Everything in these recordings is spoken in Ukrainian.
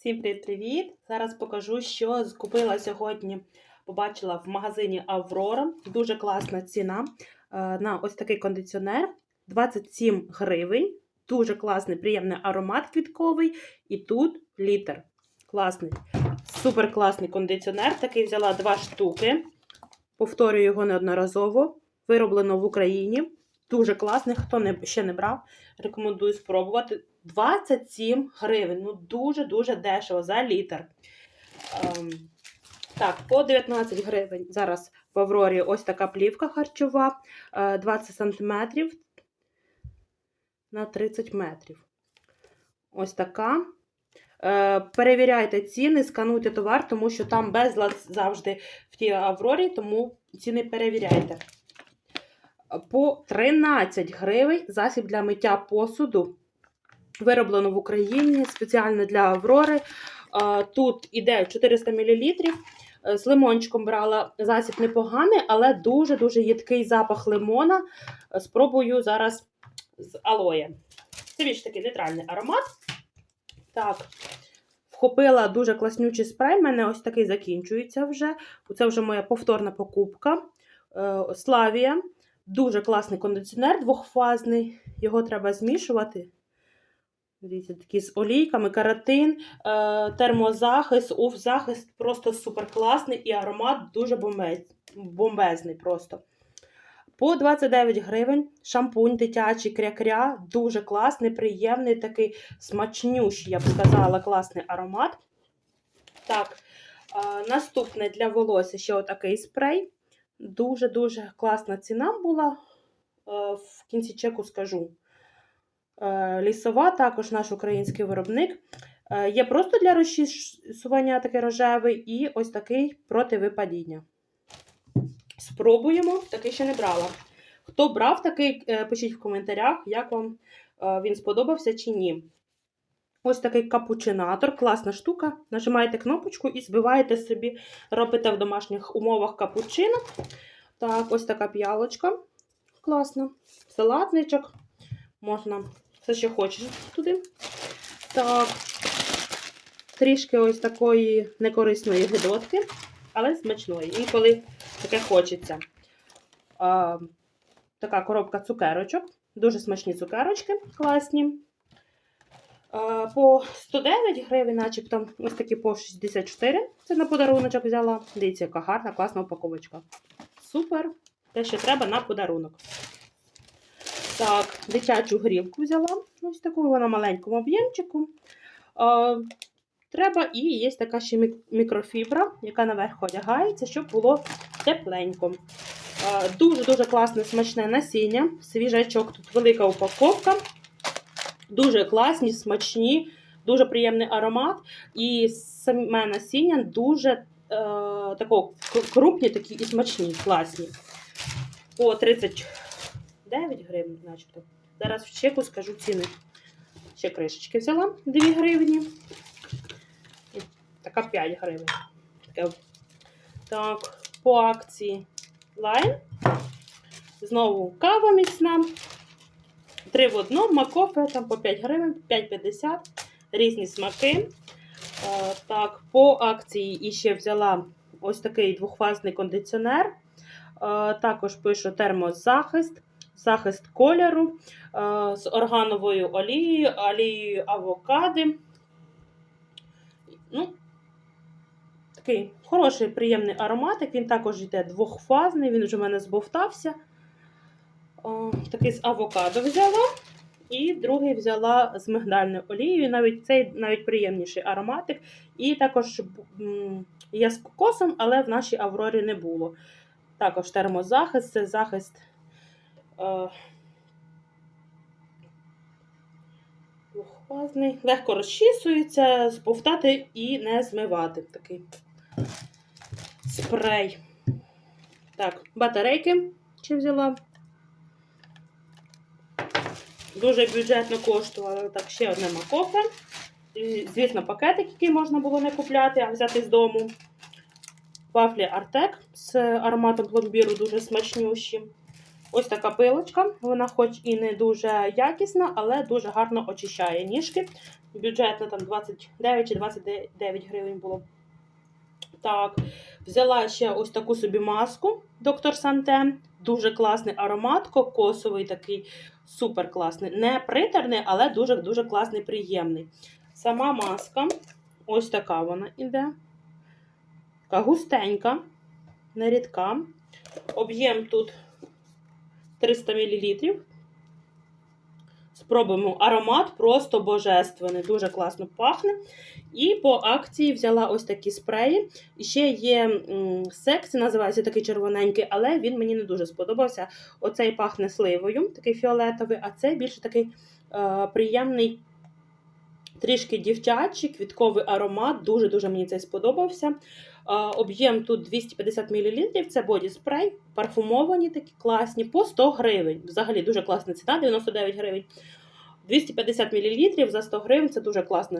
Всім привіт-привіт! Зараз покажу, що купила сьогодні. Побачила в магазині Аврора. Дуже класна ціна е, на ось такий кондиціонер. 27 гривень. Дуже класний, приємний аромат квітковий. І тут літр. Класний. Супер класний кондиціонер. Такий взяла два штуки. Повторюю його неодноразово. Вироблено в Україні. Дуже класний. Хто не, ще не брав, рекомендую спробувати. 27 гривень. Ну, дуже-дуже дешево за літр. Ем, так, по 19 гривень. Зараз в Аврорі ось така плівка харчова, е, 20 см на 30 метрів. Ось така. Е, Перевіряйте ціни, скануйте товар, тому що там безлад завжди в тій Аврорі, тому ціни перевіряйте. По 13 гривень засіб для миття посуду. Вироблено в Україні спеціально для Аврори. Тут іде 400 мл. Е, З лимончиком брала засіб непоганий, але дуже-дуже їдкий запах лимона. Е, Спробую зараз з алоє. Це більш такий нейтральний аромат. Так, вхопила дуже класнючий спрей. У мене ось такий закінчується вже. Це вже моя повторна покупка. Е, Славія. Дуже класний кондиціонер двохфазний. Його треба змішувати. Дивіться, такі з олійками, каратин, е, термозахист, уф-захист просто супер класний і аромат дуже бомбез- бомбезний просто. По 29 гривень шампунь дитячий кря-кря, дуже класний, приємний, такий смачнющий, я б сказала, класний аромат. Так, е, наступне для волосся ще отакий спрей. Дуже-дуже класна ціна була. Е, в кінці чеку скажу. Е, Лісова, також наш український виробник. Е, Є просто для розчісування такий рожевий, і ось такий проти випадіння. Спробуємо, такий ще не брала. Хто брав такий, пишіть в коментарях, як вам він сподобався чи ні. Ось такий капучинатор, класна штука. Нажимаєте кнопочку і збиваєте собі, робите в домашніх умовах капучино. Так, ось така п'ялочка. Класна. Салатничок. Можна все, що хочеш туди. Так, трішки ось такої некорисної гидотки, але смачної. Інколи таке хочеться. А, така коробка цукерочок. Дуже смачні цукерочки, класні. По 109 гривень, начебто, ось такі по 64. Це на подаруночок взяла. Дивіться, яка гарна, класна упаковочка. Супер. Те, що треба на подарунок. Так, дитячу грілку взяла. Ось таку вона маленькому об'ємчику. Треба і є така ще мікрофібра, яка наверх одягається, щоб було тепленько. Дуже-дуже класне смачне насіння. Свіжачок, тут велика упаковка. Дуже класні, смачні, дуже приємний аромат. І саме насіння дуже е, тако, крупні такі і смачні, класні. По 39 гривень, начебто. Зараз в чеку скажу ціни. Ще кришечки взяла 2 гривні. Така 5 гривень. Таке. Так, по акції лайн. Знову кава міцна. Три в одному, макофе там по 5 гривень, 5,50, різні смаки. Е, Так, по акції іще взяла ось такий двохфазний кондиціонер. Е, Також пишу термозахист, захист кольору е, з органовою олією, олією авокади. Ну, такий хороший, приємний ароматик. Він також йде двохфазний, він вже в мене збовтався. О, такий з авокадо взяла. І другий взяла з мигдальною олією. Навіть цей навіть приємніший ароматик. І також є з кокосом, але в нашій Аврорі не було. Також термозахист, це захист. Е, двохфазний. Легко розчісується, сповтати і не змивати. Такий спрей. Так, батарейки ще взяла. Дуже бюджетно коштувало. Так, ще одне макофе. І, Звісно, пакетик, який можна було не купляти, а взяти з дому. Вафлі Артек з ароматом пломбіру дуже смачнющі. Ось така пилочка. Вона хоч і не дуже якісна, але дуже гарно очищає ніжки. бюджетна, там 29 чи 29 гривень було. Так, взяла ще ось таку собі маску доктор Санте. Дуже класний аромат, кокосовий такий, супер класний. Не притерний, але дуже-дуже класний, приємний. Сама маска, ось така вона іде. Така густенька, нерідка. Об'єм тут 300 мл. Спробуємо аромат просто божественний, дуже класно пахне. І по акції взяла ось такі спреї. І ще є м, сексі, називається такий червоненький, але він мені не дуже сподобався. Оцей пахне сливою, такий фіолетовий, а цей більше такий е, приємний, трішки дівчачий, квітковий аромат. Дуже-дуже мені цей сподобався. Об'єм тут 250 мл, це боді спрей, парфумовані такі класні, по 100 гривень. Взагалі дуже класна ціна, 99 гривень. 250 мл за 100 гривень це дуже класно.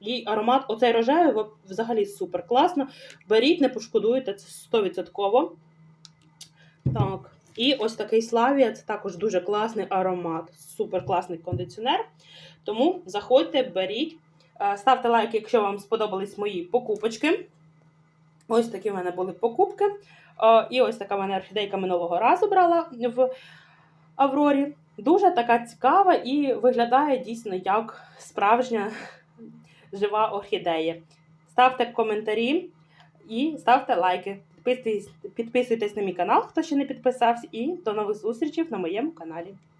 І аромат, оцей рожевий взагалі супер класно. Беріть, не пошкодуєте, це 100%. Так. І ось такий Славія, це також дуже класний аромат, супер класний кондиціонер. Тому заходьте, беріть. Е, Ставте лайк, якщо вам сподобались мої покупочки. Ось такі в мене були покупки. Е, І ось така в мене орхідейка минулого разу брала в Аврорі. Дуже така цікава і виглядає дійсно як справжня жива орхідея. Ставте коментарі і ставте лайки. Підписуйтесь, підписуйтесь на мій канал, хто ще не підписався, і до нових зустрічей на моєму каналі.